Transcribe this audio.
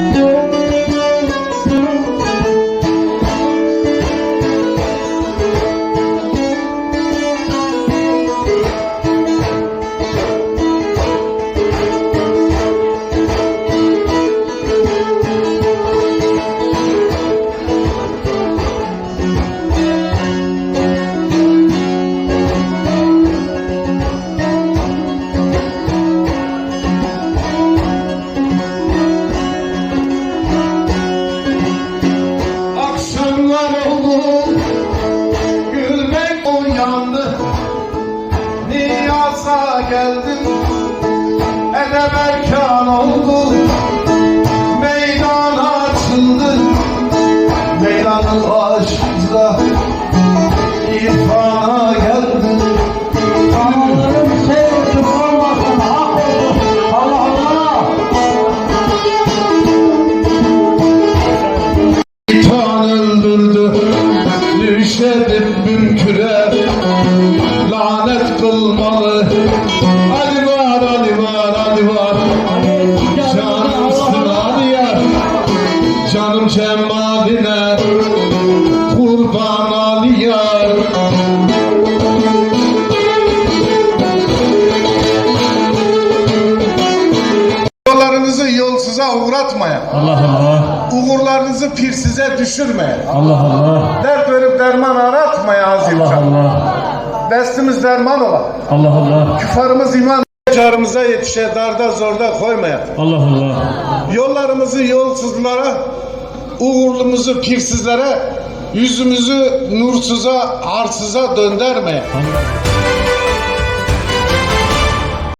Yeah. Niyaza geldim Edem erkan oldu Meydan açıldı Meydanın başında İrfana geldim Tanrı'nın sevgisi olmasın, hak olsun. Allah Allah. İrfan öldürdü Düşedim mümküre Lanet kılmalı Ali var Ali var Ali var Canım sınalı yer Canım cemaline Kurban Ali yar Yollarınızı yolsuza uğratmayın. Allah Allah. Uğurlarınızı pirsize düşürmeyin. Allah Allah. Dert verip derman aratmayın azim Allah. Allah. Destimiz derman ola. Allah Allah. Küfarımız iman carımıza yetişe darda zorda koymaya. Allah Allah. Yollarımızı yolsuzlara, uğurlumuzu pirsizlere, yüzümüzü nursuza, arsıza döndürmeye. Allah.